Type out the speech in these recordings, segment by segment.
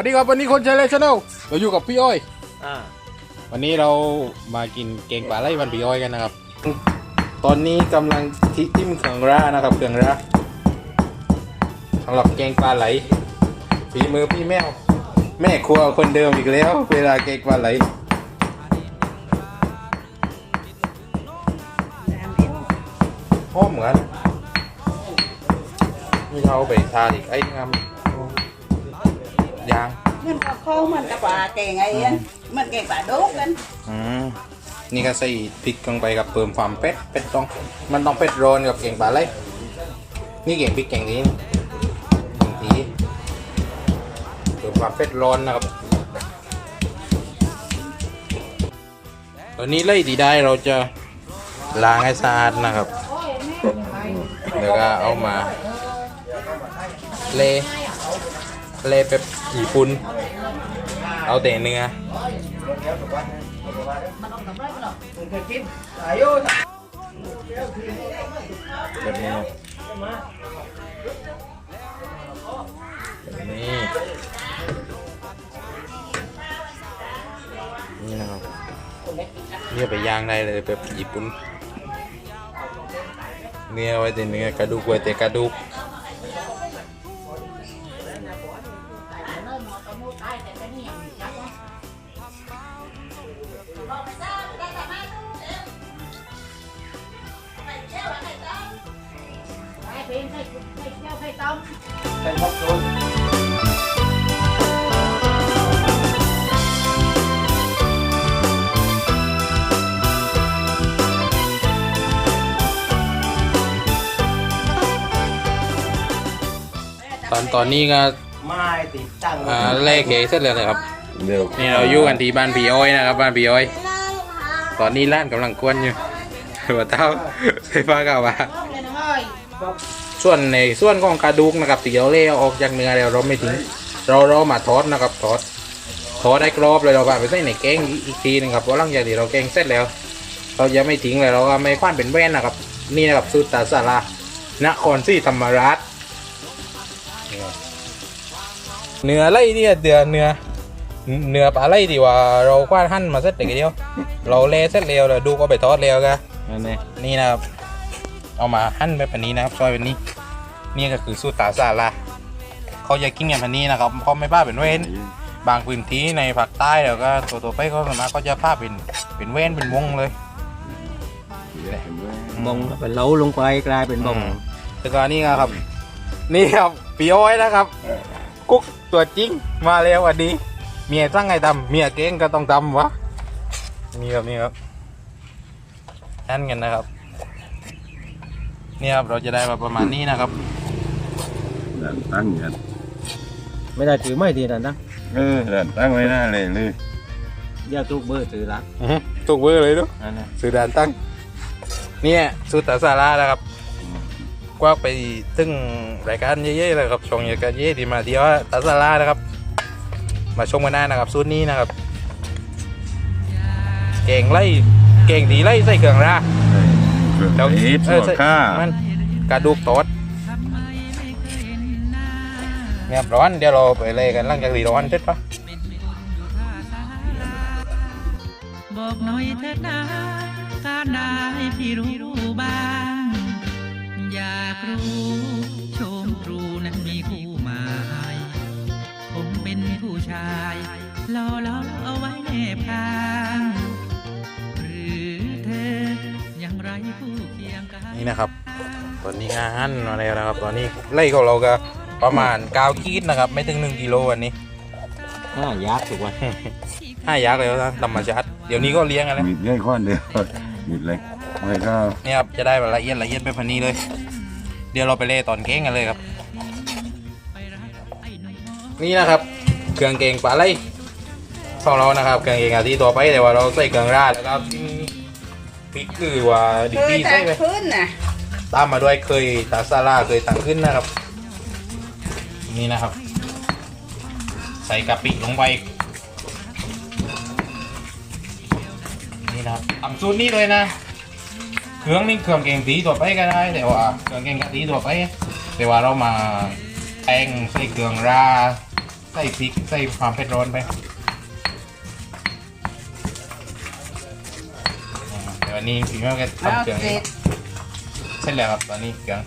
วัสดีครับวันนี้คนใช้เลยชาแนลเราอยู่กับพี่อ้อย อ่าวันนี้เรามากินแกงปลาไหลวันพี่อ้อยกันนะครับ ตอนนี้กำลังทิจิ้มเครื่องรานะครับเครื่องราสำหรับแกงปลาไหลฝีมือพี่แมว แม่ครัวคนเดิมอีกแล้ว เวลาแกงปลาไหลหอมเหมือนนี่เขาไปทานอีกไอ้งาม ยางมันก็เข้ามันกับปลาแกงไอ้เอี้ยนมันแกงปลาดุกกันอืมนี่ก็ใส่พริกลงไปกับเพิ่มความเผ็ดเผ็ดต้อง มันต้องเผ็ดร้อนกับเก่งปลาเลยนี่เก่งพริกเก่งนี้บางทีเพิ่มความเผ็ดร้อนนะครับตอนนี้ไล่ดีได้เราจะล้างให้สะอาดนะครับแล้วก็เอามาเละเละแบบ ญี่ปุ่น เอาแต่เนื้อแบบนี้แบบนี้ นี่นะครับเนี่ยไปย่างได้เลยแบบญี่ปุ่น เนื้อไว้แต่เนื้อกระดูกไว้แต่กระดูก ตอนตอนนี้ก็ไม้ติดตั้งอ่าแลกเค้กเสร็จแล้วนะครับเดี๋ยวนี่เราอยู่กันที่บ้านพี่อ้อยนะครับ บ้านพี่อ้อย ตอนนี้ร้านกำลังกวนอยู่หัวเท้าไฟฟ้าเก่าว่า ส่วนในส่วนของกระดูกนะครับที่เราเล่เอาออกจากเนื้อแล้วเราไม่ทิ้งเราเรามาทอดนะครับทอดทอดได้กรอบเลยเราพาไปใส่ในแกงอีกทีหนึงครับเพราะหลังจากที่เราแกงเสร็จแล้ว เราจะไม่ทิ้งเลยเราก็ไม่คว้านเป็นแว่นนะครับ นี่นะครับสูตรตาสาลานครศรีธรรมราชเนื้อไล่เนี่ยเดือเนื้อเนื้อปลาไหลดีว่าเราคว้านหั่นมาเสร็จแต่เดียว เราเละเสร็จแล้วเราดูก็ไปทอดแล้วกันนั่นเองนี่นะครับ เอามาหั่นแบบนี้นะครับซอยแบบนี้ นี่ก็คือสูตรตาซาลาเขาจะกินกันแบบนี้นะครับเขาไม่ป้าเป็นเว้น บางพื้นที่ในภาคใต้แล้วก็ตัวตัวไปเขาสามารถก็จะป้าเป็นเป็นเว้นเป็นวงเลยบงก็เป็นเล้าลงไปกลายเป็นบงอืมแล้วก็นี่ครับ นี่ครับปีอ้อยนะครับ กุ๊กตัวจริงมาแล้ววันนี้เมียสั่งให้ทำเมียเก่งก็ต้องทำวะนี่ครับนี่ครับนั่นกันนะครับ นี่ครับเราจะได้มาประมาณนี้นะครับด่านตั้งกันไม่ได้ถือไม่ดีนะนะเออด่านตั้งไว้หน้าเลยเลยอย่าทุกเบอร์ถือรักอื้อหือถูกเบอร์เลยดูนั่นนะสื่อด่านตั้ง เนี่ยสุดตาสารานะครับกว่าไปถึงรายการเย่ๆเลยครับช่องรายการเย่ที่มาเดียวตาสารานะครับ มาชมกันได้นะครับสูตรนี้นะครับ เก่งไล่เก่งดีไล่ใส่เครื่องรา แล้วอีทเอหัอวใส่ข้ามันกระดูกตอดเนี่ยร้อนเดี๋ยวเราไปเลยกันหลังจากที่ร้อนเสร็จปะบอกหน่อยเถิดนะการได้พี่รู้บ้าง อยากรู้โชมตรูนั้นมีคู่หมาย ผมเป็นผู้ชายรอรอเอาไว้แนบกาง นี่นะครับ ตอนนี้งานมาแล้วนะครับ ตอนนี้ไล่ของเราก็ประมาณ9ขีดนะครับ ไม่ถึง 1กิโลวันนี้ห้ายักษ์ถูกไหมห้ายักษ์เลยนะธรรมชาติเดี๋ยวนี้ก็เลี้ยงกันแล้วมีดใหญ่ข้อนเดียวมีดเล็กไม่ก็เนี่ยครับจะได้แบบละเอียดละเอียดแบบพันนี้เลย เดี๋ยวเราไปเล่ตอนเก้งกันเลยครับ นี่นะครับเครื่องเกงปลาไหลของเรานะครับเครื่องเกงอาที่ตัวไปแต่ว่าเราใส่เครื่องราดแล้วก็ พริกคือว่าดิเคยบี้ตัใส่กไปขึ้นน่ะตามมาด้วยเคยตาซาร่าเคยตังขึ้นนะครับ นี่นะครับ ใส่กะปิลงไปนี่นะครับทำสูตรนี้เลยนะ เครื่องนี่เครื่องแกงตีตัวไปก็ได้ แต่ว่าเครื่องแกงกะทิตัวไป แต่ว่าเรามาแป้งใส่เครื่องราใส่พริกใส่ความเผ็ดร้อนไป อ่าเดี๋ยววันนี้พี่แม่ก็เอาทำเครื่องเสร็จเสร็จแล้วครับตอนนี้เครื่อง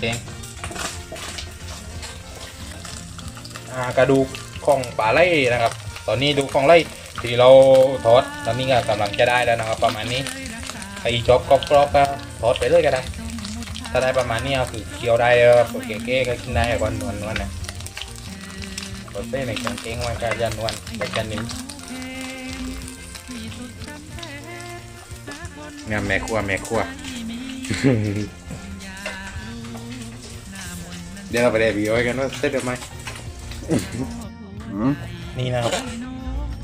แดงอ่ากระดูกของปลาไหลนะครับ ตอนนี้ดูของไหลที่เราทอดตอนนี้ก็กำลังจะได้แล้วนะครับ ประมาณนี้ใครชอบกรอบๆก็ทอดไปเลยก็ได้ถ้าได้ประมาณนี้ก็คือเคี้ยวได้แล้วครับเก๋ๆก็กินได้วันนวลนวลๆนะรสเต้ในเครื่องเก้งมันก็ยันนวลแต่จะนิ่ม เนี่ยแม่ครัวแม่ครัว เดี๋ยวเราไปได้บีโอยกันว่าเสร็จหรือไม่อืมนี่นะครับ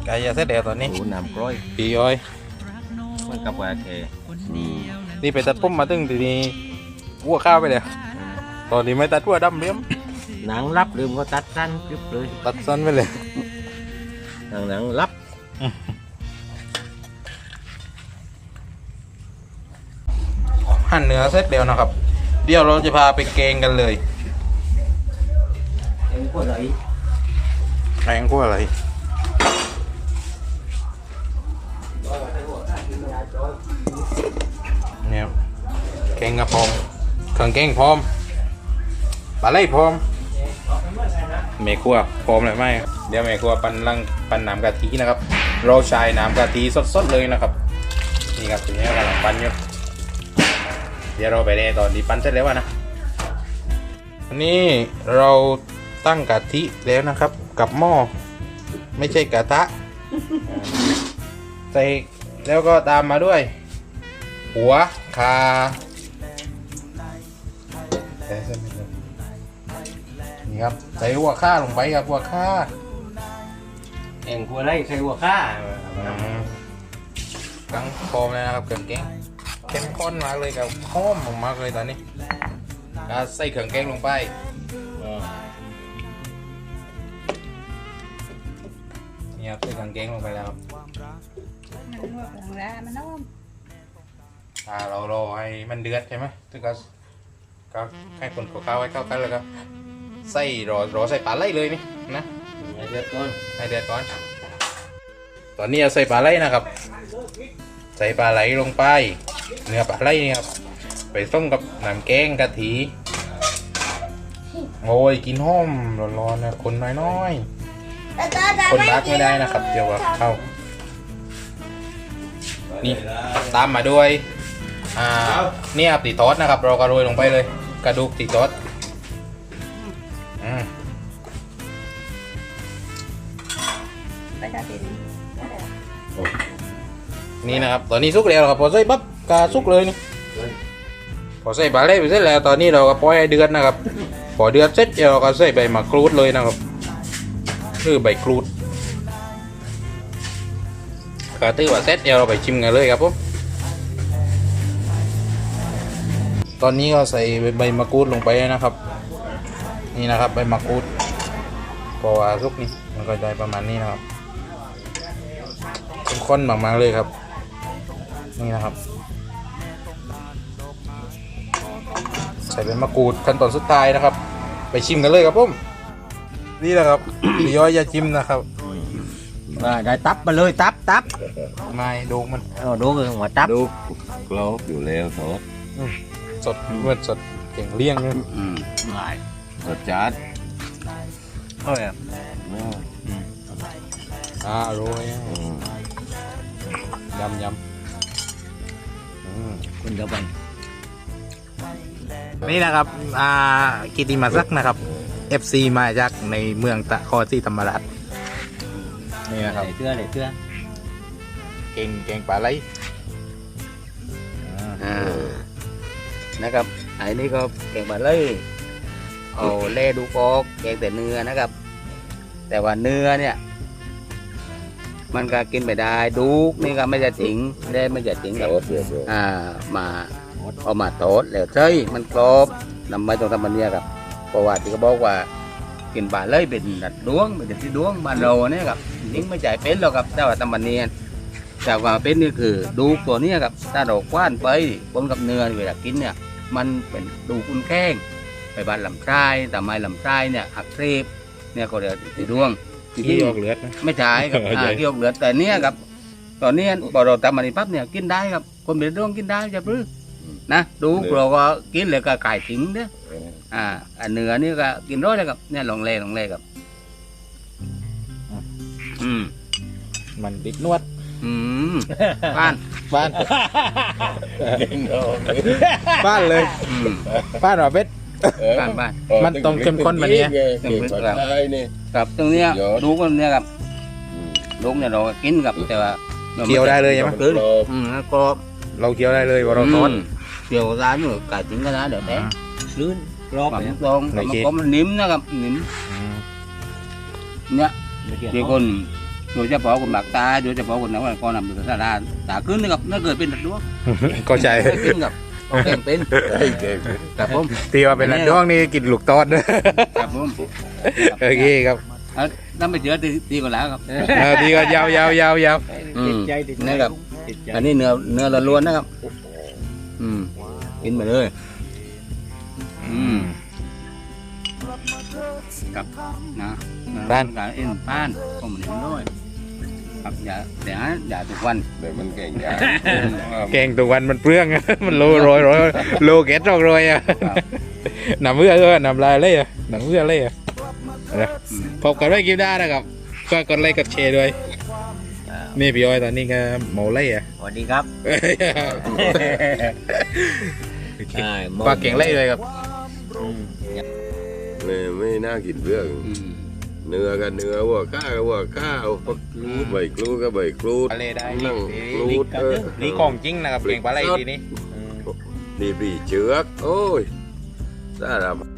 กายจะเสร็จแล้วตอนนี้ โอ้น้ำกร้อยบีโอยมันกับว่าแค่อืมนี่ไปตัดผมมาตึงทีนี้วัวข้าวไปเลยตอนนี้ไม่ตัดวัวดำเลี้ยมหนังรับลืมก็ตัดสั้นกึบเลย ตัดสั้นไปเลยหนังหนังรับ หั่นเนื้อเสร็จแล้วนะครับ เดี๋ยวเราจะพาไปเกงกันเลยเอ็งก็ไหลแรงกว่าอะไรเนี่ยครับเกงกระพร้อมเครื่องเกงพร้อมปลาไหลพร้อมเมครัวพร้อมเลยไหมเดี๋ยวเมครัวปั่นลังปั่นน้ำกะทินะครับ เราใช้น้ำกะทิสดๆเลยนะครับ นี่ครับทีนี้กำลังปั่นอยู่ เดี๋ยวเราไปได้ตอนที่ปั่นเสร็จแล้วอะนะอันนี้เราตั้งกะทิแล้วนะครับ กับหม้อไม่ใช่กระทะใส่แล้วก็ตามมาด้วย หัวคาเอ๊ะเส้นไม่ลงนี่ครับใส่หัวข้าลงไปครับหัวข้าเอ็งกัวไหลใส่หัวข้ากังโฟมเลยนะครับเครื่องแกง เข้มข้นมากเลยครับหอมมากเลยตอนนี้ก็ใส่เครื่องแกงลงไปนี่ครับใส่เครื่องแกงลงไปแล้วครับมันนวดหลังร้านมันน้อมอ่าเรารอให้มันเดือดใช่ไหมถึงก็ก็ให้คนกับข้าวให้เข้ากันแล้วก็ใส่รอรอใส่ปลาไหลเลยนี่นะไอ้เดือดก่อนให้เดือดก่อน ตอนนี้เอาใส่ปลาไหลนะครับ ใส่ปลาไหลลงไป เนื้อปลาไหลนี่ครับไปต้มกับน้ำแกงกะทิโอ้ยกินหอมร้อนๆนะคนน้อยๆคนรักไม่ได้นะครับ เดี๋ยวว่าเข้านี่ตามมาด้วยอ่าเนี่ยครับตีทอดนะครับ เราก็โรยลงไปเลย กระดูกตีทอดอืมไปกาตินนี่นะครับตอนนี้สุกแล้วครับพอใส่ปั๊บ กาสุกเลยนี่พอใส่ปลาเล่ไปเสร็จแล้วตอนนี้เราก็ปล่อยให้เดือดนะครับพอเดือดเสร็จเราก็ใส่ใบมะกรูดเลยนะครับคือใบกรูดก็ตื้อว่าเสร็จเดี๋ยวเราไปชิมกันเลยครับผมตอนนี้ก็ใส่ใบมะกรูดลงไปนะครับ นี่นะครับใบมะกรูดพอว่าสุกนี่มันก็ได้ประมาณนี้นะครับเข้มข้นมากๆเลยครับ นี่นะครับ ใส่เป็นมะกรูดขั้นตอนสุดท้ายนะครับ ไปชิมกันเลยครับผมนี่แหละครับพี่ย้อยอย่าชิมนะครับว่าได้ตับมาเลยตับตับไม่ดูมันเอาดูกันหัวตับ ดูกรอบอยู่แล้วทอดสดเมื่อสดเก่งเลี่ยงเลยอืมหลายรสจัดเอ้ยอืมอ่าโรยอืมยำยำอืมคุณเดี๋ยวไป นี่นะครับอ่ากิติมาศักดิ์นะครับ FC มาจากในเมืองตะคอที่ธรรมราชนี่นะครับใส่เสื้อใส่เสื้อเก่งเก่งปลาไหลอ่านะครับอันนี้ก็แกงปลาเลยเอาเล่ดูกอกแกงแต่เนื้อนะครับ แต่ว่าเนื้อเนี่ย มันก็กินไม่ได้ดูกนี่ก็ไม่จะถิงได้ไม่จะถิงกับรสเดือดอ่ามา เอามาโตดแล้วเจ้ยมันกรอบนำมาตรงทำมันเนี่ยครับเพราะว่าที่เขาบอกว่ากินปลาเลยเป็นดัดดวงเป็นที่ดวงบ้านเราเนี่ยครับจริงไม่ใช่เป็นหรอกครับแต่ว่าทำมันเนี่ยแต่ว่าเป็นนี่คือดูกตัวเนี้ครับถ้าเราคว้านไปปนกับเนื้อเวลากินเนี่ย มันเป็นดูกุนแข้งไปบ้านลำไส้แต่ไม้ลำไส้เนี่ยหักเสบเนี่ยก็เรียกตีดวงจริขี้งออกเลือดนะๆไม่ใช่ครับเข้าใจอ่าที่ออกเหลือแต่เนี้ยครับตอนเนี้ยพอเราทำมันนี้ปั๊บเนี่ยกินได้ครับคนเป็นดวงกินได้จะปรื้อ นะดูเราก็กินเลยก็ไก่ถึงเด้ออ่าอันเนื้อนี่ก็กินร้อยเลยครับเนี่ยลองเล่ลองเล่ครับอืมมันติดนวดอืมบ้านบ้านบ้านเลยอืมบ้านหรอเป็ดบ้านบ้านมันต้องเข้มข้นแบบนี้เก่งกว่าไทยนี่ครับตรงเนี้ยยอดดูกันเนี่ยครับลูกเนี่ยเราก็กินกับแต่ว่าราเคี้ยวได้เลยใช่ไหมกินอืมแล้วก็เราเคี้ยวได้เลยว่าเราทอดม เกี่ยวร้านอยู่ไก่ถึงกันนะเดี๋ยวแม่ลื่นรอบความเนี่ยตรงโอมันเคก็มันนิ่มนะครับนิ่มอืมเนี่ยไม่เกี่ยวที่คนโดยเฉพาะคนหมักตาโดยเฉพาะคนนั้นก็นำไปสาราตาขึ้นนะครับนั่นเกิดเป็นตัดดวงก็ใจไม่เป็นกับเอาแกงเป็นเก่งครับผมตีว่าเป็นอันด้วงนี่กินลูกตอดด้วยครับผมโอเคครับเอาถ้าไม่เจอตีตีก็แล้วครับเออตีก็ยาวยาวยาวยาวอืมติดใจติดใจนะครับติดใจอันนี้เนื้อเนื้อล้วนๆนะครับอืม กินไปเลย อืมครับนะบ้านการเอ็นบ้านก็มันเห็นด้วยครับอย่าแต่ฮะอย่าทุกวันเดี๋ยวมันเก่งยาแกงตัววันมันเปลือง มันโลโรยโรยโลเกตรอกโรยอะครับน้ำเมื่อก็น้ำลายเลยอะน้ำเมื่อเลยอะนะพบกันไว้กินได้นะครับก็กดไลค์กดแชร์ด้วย นี่พี่อ้อยตอนนี้ก็เมาเลยอะ สวัสดีครับ ใช่ปลาเก่งไล่เลยครับไม่ไม่น่ากินเรื่องอืมเนื้อกับเนื้อวัวข้ากับวัวข้าวใบกรูดกับใบกรูดปลาเล่ได้นั่งกรูดเออนี่ของจริงนะครับเก่งปลาไหลทีนี้นี่ปีเชือกโอ้ยสารพัด